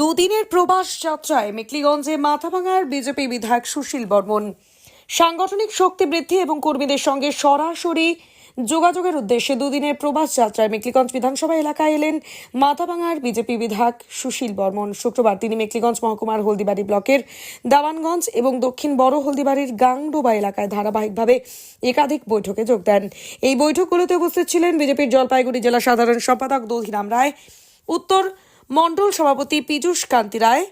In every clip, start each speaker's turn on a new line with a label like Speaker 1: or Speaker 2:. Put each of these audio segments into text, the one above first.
Speaker 1: দুদিনের প্রবাস যাত্রায় মেকলিগঞ্জে মাথাভাঙার বিজেপি বিধায়ক সুশীল বর্মন। সাংগঠনিক শক্তি বৃদ্ধি এবং কর্মীদের সঙ্গে সরাসরি যোগাযোগের উদ্দেশ্যে দুদিনের প্রবাস যাত্রায় মেকলিগঞ্জ বিধানসভা এলাকায় এলেন মাথাভাঙার বিজেপি বিধায়ক সুশীল বর্মন। শুক্রবার তিনি মেকলিগঞ্জ মহকুমার হলদিবাড়ি ব্লকের দাওয়ানগঞ্জ এবং দক্ষিণ বড় হলদিবাড়ির গাংডোবা এলাকায় ধারাবাহিকভাবে একাধিক বৈঠকে যোগ দেন। এই বৈঠকগুলোতে উপস্থিত ছিলেন বিজেপির জলপাইগুড়ি জেলা সাধারণ সম্পাদক দধিরাম রায়। উত্তর মণ্ডল সভাপতি পীযূষ কান্তি রায়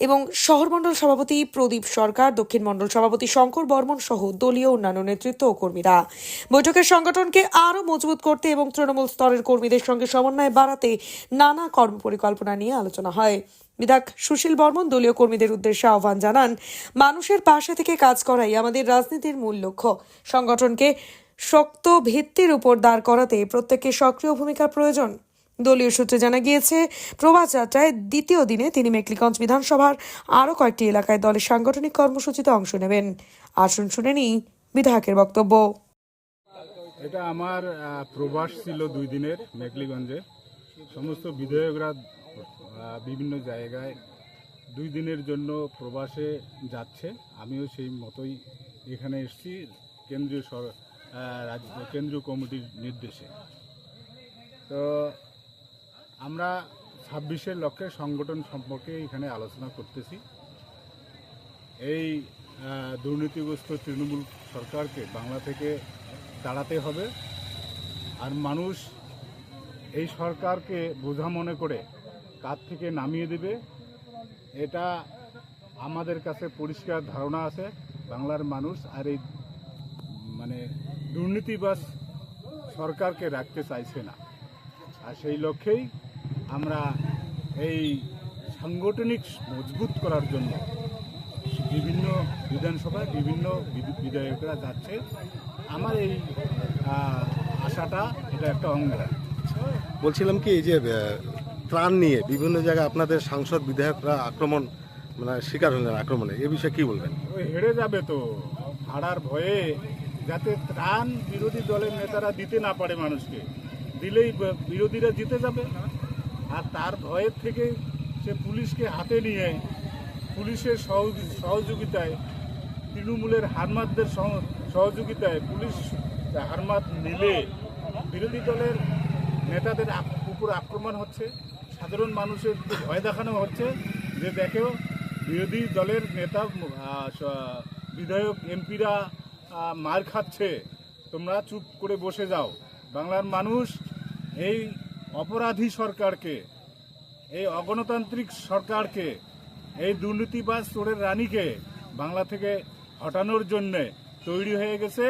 Speaker 1: এবং শহর মণ্ডল সভাপতি প্রদীপ সরকার, দক্ষিণ মণ্ডল সভাপতি শঙ্কর বর্মন সহ দলীয় অন্যান্য নেতৃত্ব ও কর্মীরা। বৈঠকের সংগঠনকে আরও মজবুত করতে এবং তৃণমূল স্তরের কর্মীদের সঙ্গে সমন্বয় বাড়াতে নানা কর্মপরিকল্পনা নিয়ে আলোচনা হয়। বিধায়ক সুশীল বর্মন দলীয় কর্মীদের উদ্দেশ্যে আহ্বান জানান, মানুষের পাশে থেকে কাজ করাই আমাদের রাজনীতির মূল লক্ষ্য। সংগঠনকে শক্ত ভিত্তির উপর দাঁড় করাতে প্রত্যেককে সক্রিয় ভূমিকার প্রয়োজন। দলীয় সূত্রে জানা গিয়েছে প্রবাস যাত্রায় দ্বিতীয় দিনে তিনি মেকলিগঞ্জ বিধানসভার আরও কয়েকটি এলাকায় দলের সাংগঠনিক কর্মসূচিতে অংশ নেবেন। আসুন শুনে নিই বিধায়কের বক্তব্য।
Speaker 2: এটা আমার প্রবাস ছিল দুই দিনের মেকলিগঞ্জে। সমস্ত বিধায়করা বিভিন্ন জায়গায় দুই দিনের জন্য প্রবাসে যাচ্ছে। আমিও সেই মতোই এখানে এসেছি কেন্দ্রীয় সর- কেন্দ্রীয় কমিটির নির্দেশে। তো আমরা ছাব্বিশের লক্ষ্যে সংগঠন সম্পর্কে এখানে আলোচনা করতেছি। এই দুর্নীতিগ্রস্ত তৃণমূল সরকারকে বাংলা থেকে দাঁড়াতে হবে। আর মানুষ এই সরকারকে বোঝা মনে করে কাজ থেকে নামিয়ে দেবে। এটা আমাদের কাছে পরিষ্কার ধারণা আছে, বাংলার মানুষ আর এই মানে দুর্নীতিবাস সরকারকে রাখতে চাইছে না। আর সেই লক্ষ্যেই আমরা এই সাংগঠনিক মজবুত করার জন্য বিভিন্ন বিধানসভায় বিভিন্ন বিধায়করা যাচ্ছে। আমার এই আশাটা এটা একটা অঙ্গীকার
Speaker 3: বলছিলাম কি এই যে ত্রাণ নিয়ে বিভিন্ন জায়গায় আপনাদের সাংসদ বিধায়করা আক্রমণ মানে শিকার হলেন আক্রমণে এ বিষয়ে কি বলবেন?
Speaker 2: ওই হেরে যাবে তো। হারার ভয়ে যাতে ত্রাণ বিরোধী দলের নেতারা দিতে না পারে মানুষকে দিলেই বিরোধীরা জিতে যাবে। আর তার ভয়ের থেকে সে পুলিশকে হাতে নিয়ে পুলিশের সহযোগি- সহযোগিতায়, তৃণমূলের হারমাতদের সহযোগিতায় পুলিশ হারমাত নিলে বিরোধী দলের নেতাদের উপর আক্রমণ হচ্ছে। সাধারণ মানুষের ভয় দেখানো হচ্ছে যে দেখেও বিরোধী দলের নেতা বিধায়ক, এমপিরা মার খাচ্ছে। তোমরা চুপ করে বসে যাও। বাংলার মানুষ এই অপরাধী সরকারকে, এই অগণতান্ত্রিক সরকারকে, এই দুর্নীতিবাজ চোরের রানীকে বাংলা থেকে হটানোর জন্যে তৈরি হয়ে গেছে।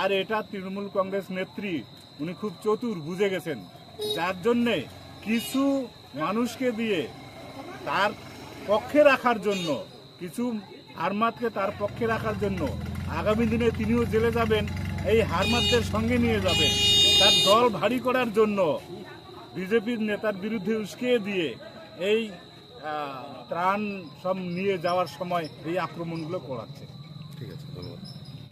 Speaker 2: আর এটা তৃণমূল কংগ্রেস নেত্রী, উনি খুব চতুর বুঝে গেছেন। যার জন্যে কিছু মানুষকে দিয়ে তার পক্ষে রাখার জন্য, কিছু হারমাতকে তার পক্ষে রাখার জন্য আগামী দিনে তিনিও জেলে যাবেন, এই হারমাতদের সঙ্গে নিয়ে যাবেন। তার দল ভারী করার জন্য বিজেপির নেতার বিরুদ্ধে উস্কিয়ে দিয়ে এই ত্রাণ সব নিয়ে যাওয়ার সময় এই আক্রমণগুলো করাচ্ছে।
Speaker 3: ঠিক আছে, ধন্যবাদ।